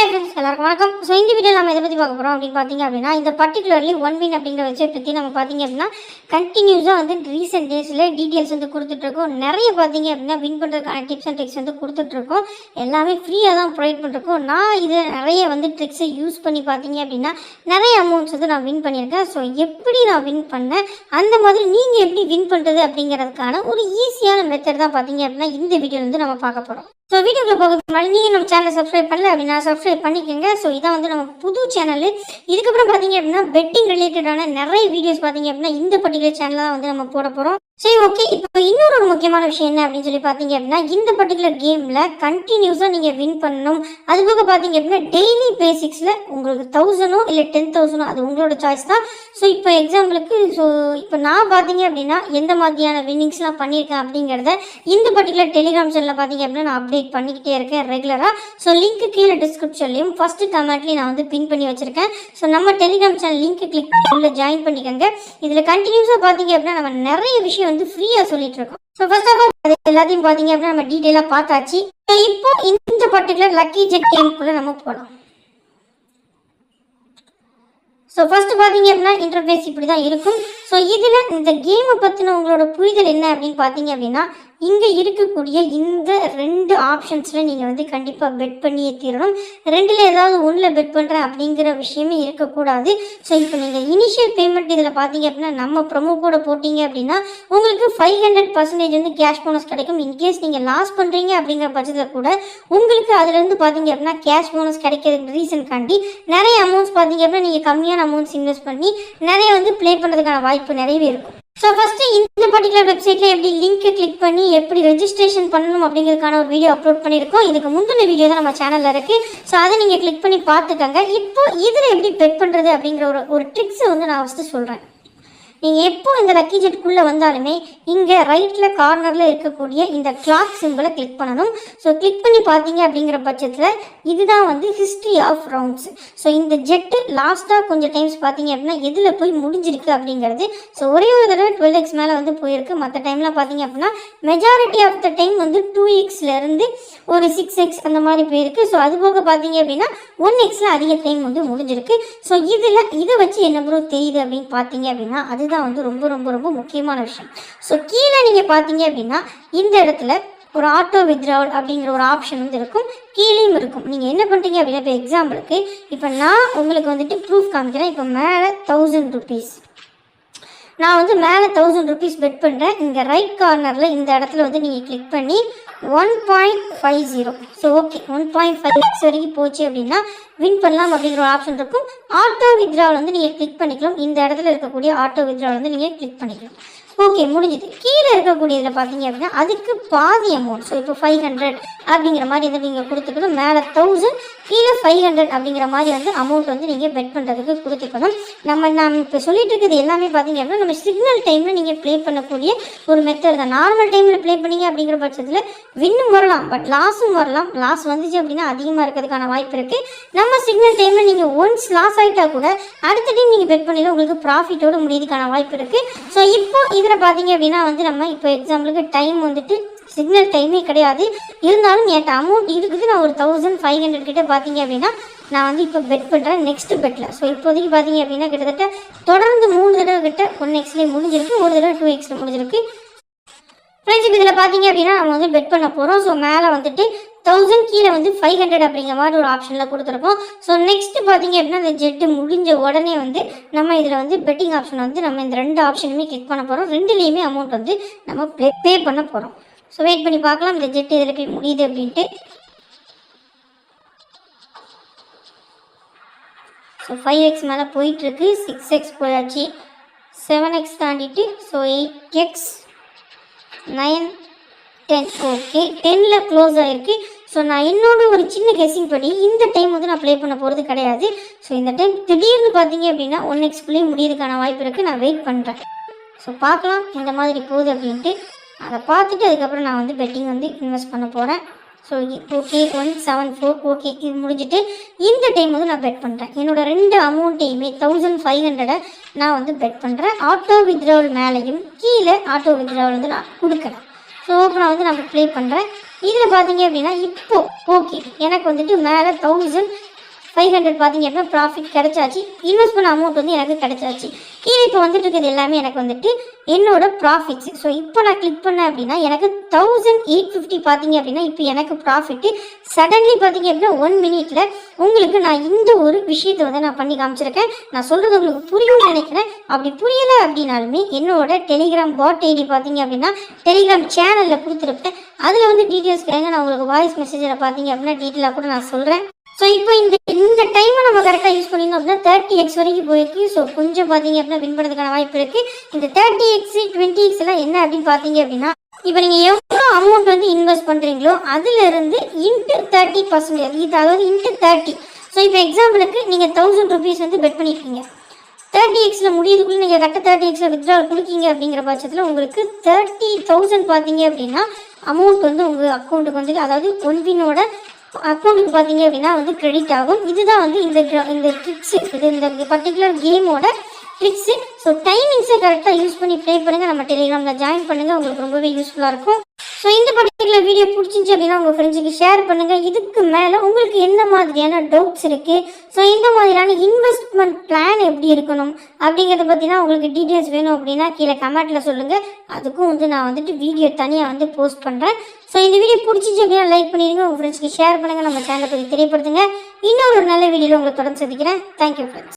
Hi friends எல்லாருக்கும் வணக்கம். So இந்த வீடியோ நம்ம இதை பற்றி பார்க்க போகிறோம் அப்படின்னு பார்த்தீங்க அப்படின்னா இந்த பர்டிகுலர்லி ஒன் வின் அப்படிங்கிற வெப்சைட் பற்றி நம்ம பார்த்தீங்க அப்படின்னா கண்டினியூஸாக வந்து ரீசெண்ட் டேஸில் டீட்டெயில்ஸ் வந்து கொடுத்துட்ருக்கோம். நிறைய பார்த்தீங்க அப்படின்னா வின் பண்ணுறதுக்கான டிப்ஸ் அண்ட் ட்ரிக்ஸ் வந்து கொடுத்துட்ருக்கோம். எல்லாமே ஃப்ரீயாக தான் ப்ரொவைட் பண்ணிருக்கோம் நான் இதை நிறைய வந்து ட்ரிக்ஸை யூஸ் பண்ணி பார்த்தீங்க அப்படின்னா நிறைய அமௌண்ட்ஸ் வந்து நான் வின் பண்ணியிருக்கேன். ஸோ எப்படி நான் வின் பண்ணேன்? அந்த மாதிரி நீங்கள் எப்படி வின் பண்ணுறது அப்படிங்கிறதுக்கான ஒரு ஈஸியான மெத்தட் தான் பார்த்தீங்க அப்படின்னா இந்த வீடியோவில் வந்து நம்ம பார்க்க போகிறோம் ஸோ வீடியோக்குள்ள போகிறதுக்கு முன்னாடி நீங்கள் நம்ம சேனலை சப்ஸ்கிரைப் பண்ணல அப்படின்னா சப்ஸ்கிரைப் பண்ணிக்கோங்க. ஸோ இதான் வந்து நம்ம புது சேனல் இதுக்கப்புறம் பார்த்தீங்க அப்படின்னா பெட்டிங் ரிலேட்டடான நிறைய வீடியோஸ் பார்த்தீங்க அப்படின்னா இந்த பர்டிகுலர் சேனலில் தான் வந்து நம்ம போட போகிறோம் சரி ஓகே இப்போ இன்னொரு ஒரு முக்கியமான விஷயம் என்ன அப்படின்னு சொல்லி பார்த்தீங்க அப்படின்னா இந்த பர்டிகுலர் கேமில் கண்டினியூஸாக நீங்கள் வின் பண்ணணும். அது போக பார்த்தீங்க அப்படின்னா டெய்லி பேசிக்ஸில் உங்களுக்கு தௌசண்டோ இல்லை டென் தௌசண்டோ அது உங்களோட சாய்ஸ் தான். ஸோ இப்போ எக்ஸாம்பிளுக்கு ஸோ இப்போ நான் பார்த்தீங்க அப்படின்னா எந்த மாதிரியான வின்னிங்ஸ்லாம் பண்ணியிருக்கேன் அப்படிங்கிறத இந்த பர்டிகுலர் டெலிகிராம் சேனலில் பார்த்தீங்க அப்படின்னா நான் அப்டேட் பண்ணிக்கிட்டே இருக்கேன் ரெகுலராக ஸோ லிங்க் கீழே டிஸ்கிரிப்ஷன்லையும் ஃபஸ்ட்டு கமெண்ட்லையும் நான் வந்து பின் பண்ணி வச்சுருக்கேன். ஸோ நம்ம டெலிகிராம் சேனல் லிங்க் கிளிக் பண்ணி உள்ள ஜாயின் பண்ணிக்கோங்க. இதில் கண்டினியூஸாக பார்த்தீங்க அப்படின்னா நம்ம நிறைய விஷயம் வந்து ஃப்ரீயாக சொல்லிட்டு இருக்கோம். ஸோ ஃபர்ஸ்ட் ஆஃப் ஆல் அது எல்லாத்தையும் பார்த்தீங்க அப்படின்னா நம்ம டீட்டெயிலாக பார்த்தாச்சு. இப்போ இந்த பர்டிகுலர் லக்கி ஜெட் கேம்குள்ளே நம்ம போகலாம் ஸோ ஃபர்ஸ்ட் பார்த்தீங்க அப்படின்னா இன்டர்ஃபேஸ் இப்படி தான் இருக்கும். ஸோ இதில் இந்த கேமை பற்றின உங்களோட புரிதல் என்ன அப்படின்னு பார்த்தீங்க அப்படின்னா இங்கே இருக்கக்கூடிய இந்த ரெண்டு ஆப்ஷன்ஸில் நீங்கள் வந்து கண்டிப்பாக பெட் பண்ணியே தீரணும். ரெண்டில் ஏதாவது ஒன்றில் பெட் பண்ணுறேன் அப்படிங்கிற விஷயமே இருக்கக்கூடாது. ஸோ இப்போ நீங்கள் இனிஷியல் பேமெண்ட் இதில் பார்த்தீங்க அப்படின்னா நம்ம ப்ரொமோ கூட போட்டிங்க அப்படின்னா உங்களுக்கு ஃபைவ் ஹண்ட்ரட் பர்சன்டேஜ் வந்து கேஷ் போனஸ் கிடைக்கும். இன்கேஸ் நீங்கள் லாஸ் பண்ணுறீங்க அப்படிங்கிற பட்சத்தில் கூட உங்களுக்கு அதுலேருந்து பார்த்தீங்க அப்படின்னா கேஷ் போனஸ் கிடைக்கிறது ரீசன் காண்டி நிறைய அமௌண்ட்ஸ் பார்த்தீங்க அப்படின்னா நீங்கள் கம்மியான அமௌண்ட்ஸ் இன்வெஸ்ட் பண்ணி நிறைய வந்து ப்ளே பண்ணுறதுக்கான வாய்ப்பு நிறையவே இருக்கும். ஸோ ஃபஸ்ட்டு இந்த பர்டிகுலர் வெப்சைட்டில் எப்படி லிங்க்கை கிளிக் பண்ணி எப்படி ரெஜிஸ்ட்ரேஷன் பண்ணணும் அப்படிங்கிறதுக்கான ஒரு வீடியோ அப்லோட் பண்ணியிருக்கோம். இதுக்கு முந்தின வீடியோ தான் நம்ம சேனலில் இருக்குது ஸோ அதை நீங்கள் கிளிக் பண்ணி பார்த்துக்கோங்க. இப்போ இதில் எப்படி பெட் பண்ணுறது அப்படிங்கிற ஒரு ஒரு ட்ரிக்ஸை வந்து நான் ஃபஸ்ட்டு சொல்கிறேன் நீங்கள் எப்போ இந்த லக்கி ஜெட்டுக்குள்ளே வந்தாலுமே இங்கே ரைட்டில் கார்னரில் இருக்கக்கூடிய இந்த கிளாக் சிம்பிளை கிளிக் பண்ணணும். ஸோ கிளிக் பண்ணி பார்த்தீங்க அப்படிங்கிற பட்சத்தில் இதுதான் வந்து ஹிஸ்ட்ரி ஆஃப் ரவுண்ட்ஸ் ஸோ இந்த ஜெட்டு லாஸ்ட்டாக கொஞ்சம் டைம்ஸ் பார்த்தீங்க அப்படின்னா எதில் போய் முடிஞ்சிருக்கு அப்படிங்கிறது ஸோ ஒரே ஒரு தடவை டுவெல் எக்ஸ் மேலே வந்து போயிருக்கு. மற்ற டைம்லாம் பார்த்தீங்க அப்படின்னா மெஜாரிட்டி ஆஃப் த டைம் வந்து டூ எக்ஸ்லேருந்து ஒரு சிக்ஸ் எக்ஸ் அந்த மாதிரி போயிருக்கு. ஸோ அது போக பார்த்தீங்க அப்படின்னா ஒன் எக்ஸில் அதிக டைம் வந்து முடிஞ்சிருக்கு. ஸோ இதில் இதை வச்சு என்ன ப்ரோ தெரியுது அப்படின்னு பார்த்தீங்க அப்படின்னா அது இதுதான் வந்து ரொம்ப ரொம்ப ரொம்ப முக்கியமான விஷயம். ஸோ கீழே நீங்கள் பார்த்தீங்க அப்படின்னா இந்த இடத்துல ஒரு ஆட்டோ வித்ராவல் அப்படிங்கிற ஒரு ஆப்ஷன் வந்து இருக்கும். கீழேயும் இருக்கும். நீங்கள் என்ன பண்ணுறீங்க அப்படின்னா இப்போ எக்ஸாம்பிளுக்கு இப்போ நான் உங்களுக்கு வந்துட்டு ப்ரூஃப் காமிக்கிறேன். இப்போ மேலே தௌசண்ட் ருபீஸ் நான் வந்து மேலே தௌசண்ட் ருபீஸ் பெட் பண்ணுறேன் இங்கே ரைட் கார்னரில் இந்த இடத்துல வந்து நீங்கள் கிளிக் பண்ணி one point five zero so okay one point five வரைக்கும் போச்சு அப்படின்னா வின் பண்ணலாம் அப்படிங்கிற ஒரு ஆப்ஷன் இருக்கும். ஆட்டோ வித்ராவில் வந்து நீங்கள் கிளிக் பண்ணிக்கலாம். இந்த இடத்துல இருக்கக்கூடிய ஆட்டோ வித்ராவில் வந்து நீங்கள் கிளிக் பண்ணிக்கலாம். ஓகே முடிஞ்சது. கீழே இருக்கக்கூடியதில் பார்த்தீங்க அப்படின்னா அதுக்கு பாதி அமௌண்ட் ஸோ இப்போ ஃபைவ் ஹண்ட்ரட் அப்படிங்கிற மாதிரி வந்து நீங்கள் கொடுத்துக்கணும். மேலே தௌசண்ட் கீழே ஃபைவ் ஹண்ட்ரட் அப்படிங்கிற மாதிரி வந்து அமௌண்ட் வந்து நீங்கள் பெட் பண்ணுறதுக்கு கொடுத்துக்கணும். நம்ம நாம் இப்போ சொல்லிட்டு இருக்கிறது எல்லாமே பார்த்தீங்க அப்படின்னா நம்ம சிக்னல் டைமில் நீங்கள் ப்ளே பண்ணக்கூடிய ஒரு மெத்தட் தான். நார்மல் டைமில் ப்ளே பண்ணீங்க அப்படிங்கிற பட்சத்தில் வின்னும் வரலாம் பட் லாஸும் வரலாம். லாஸ் வந்துச்சு அப்படின்னா அதிகமாக இருக்கிறதுக்கான வாய்ப்பு இருக்குது நம்ம சிக்னல் டைமில் நீங்கள் ஒன்ஸ் லாஸ் ஆகிட்டா கூட அடுத்த டைம் நீங்கள் பெட் பண்ணினா உங்களுக்கு ப்ராஃபிட்டோடு முடியதுக்கான வாய்ப்பு இருக்குது ஸோ இப்போ இது இதில் பார்த்தீங்க அப்படின்னா வந்து நம்ம இப்போ எக்ஸாம்பிளுக்கு டைம் வந்துட்டு சிக்னல் டைமே கிடையாது. இருந்தாலும் என்கிட்ட அமௌண்ட் இருக்குது. நான் ஒரு தௌசண்ட் ஃபைவ் ஹண்ட்ரட் கிட்ட பார்த்தீங்க அப்படின்னா நான் வந்து இப்போ பெட் பண்ணுறேன் நெக்ஸ்ட் பெட்டில் ஸோ இப்போதைக்கு பார்த்தீங்க அப்படின்னா கிட்டத்தட்ட தொடர்ந்து மூணு தடவை கிட்ட ஒன் எக்ஸ்லேயே முடிஞ்சிருக்கு. ஒரு தடவை டூ எக்ஸில் முடிஞ்சிருக்கு. ஃப்ரெண்ட்ஸ் இப்போ இதில் பார்த்தீங்க அப்படின்னா நம்ம வந்து பெட் பண்ண போகிறோம் ஸோ மேலே வந்துட்டு தௌசண்ட் கீழே வந்து ஃபைவ் ஹண்ட்ரட் அப்படிங்கிற மாதிரி ஒரு ஆப்ஷனில் கொடுத்துருக்கோம். ஸோ நெக்ஸ்ட் பார்த்தீங்க அப்படின்னா இந்த ஜெட்டு முடிஞ்ச உடனே வந்து நம்ம இதில் வந்து பெட்டிங் ஆப்ஷன் வந்து நம்ம இந்த ரெண்டு ஆப்ஷனுமே கிளிக் பண்ண போகிறோம் ரெண்டுலேயுமே அமௌண்ட் வந்து நம்ம பே பே பண்ண போகிறோம் ஸோ வெயிட் பண்ணி பார்க்கலாம். இந்த ஜெட் இதில் போய் முடியுது அப்படின்ட்டு. ஸோ ஃபைவ் எக்ஸ் மேலே போயிட்டுருக்கு. சிக்ஸ் எக்ஸ் போயாச்சு. Seven x தாண்டிட்டு so eight x nine ten okay டென்னில் க்ளோஸ் ஆகிருக்கு ஸோ நான் என்னோட ஒரு சின்ன கெஸிங் படி இந்த டைம் வந்து நான் ப்ளே பண்ண போகிறது கிடையாது. ஸோ இந்த டைம் திடீர்னு பார்த்தீங்க அப்படின்னா ஒன் எக்ஸ்குள்ளேயே முடியறதுக்கான வாய்ப்பு இருக்குது நான் வெயிட் பண்ணுறேன் ஸோ பார்க்கலாம் இந்த மாதிரி போகுது அப்படின்ட்டு. அதை பார்த்துட்டு அதுக்கப்புறம் நான் வந்து பெட்டிங் வந்து இன்வெஸ்ட் பண்ண போகிறேன் so okay one seven four okay இது முடிஞ்சுட்டு இந்த டைம் வந்து நான் பெட் பண்ணுறேன் என்னோடய ரெண்டு அமௌண்ட்டையுமே தௌசண்ட் ஃபைவ் ஹண்ட்ரடை நான் வந்து பெட் பண்ணுறேன் ஆட்டோ வித்ட்ராவல் மேலேயும் கீழே ஆட்டோ வித்ட்ராவல் வந்து நான் கொடுக்குறேன். ஸோ நான் வந்து நான் ப்ளே பண்ணுறேன் இதில் பார்த்தீங்க அப்படின்னா இப்போ ஓகே எனக்கு வந்துட்டு மேலே தௌசண்ட் ஃபைவ் ஹண்ட்ரட் பார்த்தீங்க அப்படின்னா ப்ராஃபிட் கிடச்சாச்சு. இன்வெஸ்ட் பண்ண அமௌண்ட் வந்து எனக்கு கிடச்சாச்சு. கீழே இப்போ வந்துட்டு இருக்கிறது எல்லாமே எனக்கு வந்துட்டு என்னோட ப்ராஃபிட்ஸ் ஸோ இப்போ நான் கிளிக் பண்ணேன் அப்படின்னா எனக்கு தௌசண்ட் எயிட் ஃபிஃப்டி பார்த்தீங்க அப்படின்னா இப்போ எனக்கு ப்ராஃபிட்டு சடன்லி பார்த்தீங்க அப்படின்னா ஒன் மினிட்ல உங்களுக்கு நான் இந்த ஒரு விஷயத்தை வந்து நான் பண்ணி காமிச்சிருக்கேன். நான் சொல்கிறது உங்களுக்கு புரியும்னு நினைக்கிறேன். அப்படி புரியலை அப்படின்னாலுமே என்னோட டெலிகிராம் பாட் ஐடி பார்த்தீங்க அப்படின்னா டெலிகிராம் சேனலில் கொடுத்துருப்பேன். அதில் வந்து டீட்டெயில்ஸ் கேளுங்க. நான் உங்களுக்கு வாய்ஸ் மெசேஜில் பார்த்தீங்க அப்படின்னா டீட்டெயிலாக கூட நான் சொல்கிறேன் ஸோ இப்போ இந்த இந்த டைமை நம்ம கரெக்டாக யூஸ் பண்ணியிருந்தோம் அப்படின்னா தேர்ட்டி எக்ஸ் வரைக்கும் போயிருக்கு. ஸோ கொஞ்சம் பார்த்தீங்க அப்படின்னா வின் பண்ணுறதுக்கான வாய்ப்பு இருக்குது இந்த தேர்ட்டி எக்ஸ் டுவெண்ட்டி எக்ஸ் எல்லாம் என்ன அப்படின்னு பார்த்தீங்க அப்படின்னா இப்போ நீங்கள் எவ்வளோ அமௌண்ட் வந்து இன்வெஸ்ட் பண்ணுறீங்களோ அதுலேருந்து இன்ட்டு தேர்ட்டி பர்சன்டேஜ் இது அதாவது இன்ட்டு தேர்ட்டி ஸோ இப்போ எக்ஸாம்பிளுக்கு நீங்கள் தௌசண்ட் ருபீஸ் வந்து பெட் பண்ணியிருக்கீங்க தேர்ட்டி எக்ஸில் முடியுதுக்குள்ளே நீங்கள் கரெக்டாக தேர்ட்டி எக்ஸில் வித்ட்ரால் கொடுக்கீங்க அப்படிங்கிற பட்சத்தில் உங்களுக்கு தேர்ட்டி தௌசண்ட் பார்த்தீங்க அப்படின்னா அமௌண்ட் வந்து உங்கள் அக்கௌண்ட்டுக்கு வந்து அதாவது ஒன்பினோட அக்கௌண்ட்டுக்கு பார்த்தீங்க அப்படின்னா வந்து கிரெடிட் ஆகும். இதுதான் வந்து இந்த இந்த ட்ரிக்ஸ் இது இந்த பர்டிகுலர் கேமோட ட்ரிக்ஸு ஸோ டைமிங்ஸை கரெக்டாக யூஸ் பண்ணி ப்ளே பண்ணுங்கள் நம்ம டெலிகிராமில் ஜாயின் பண்ணுங்கள் உங்களுக்கு ரொம்பவே யூஸ்ஃபுல்லாக இருக்கும். ஸோ இந்த பர்டிகுலர் வீடியோ பிடிச்சிருந்துச்சு அப்படின்னா உங்கள் ஃப்ரெண்ட்ஸுக்கு ஷேர் பண்ணுங்கள் இதுக்கு மேலே உங்களுக்கு என்ன மாதிரியான டவுட்ஸ் இருக்குது ஸோ இந்த மாதிரியான இன்வெஸ்ட்மெண்ட் பிளான் எப்படி இருக்கணும்? அப்படிங்கிறத பற்றினா உங்களுக்கு டீட்டெயில்ஸ் வேணும் அப்படின்னா கீழே கமெண்ட்டில் சொல்லுங்கள் அதுக்கும் வந்து நான் வந்துட்டு வீடியோ தனியாக வந்து போஸ்ட் பண்ணுறேன் ஸோ இந்த வீடியோ பிடிச்சிச்சு அப்படின்னா லைக் பண்ணிடுங்க. உங்கள் ஃப்ரெண்ட்ஸ்க்கு ஷேர் பண்ணுங்கள் நம்ம சேனலை பற்றி தெரியப்படுத்துங்க. இன்னொரு நல்ல வீடியோவில் உங்களை தொடர்ந்து சந்திக்கிறேன். Thank you friends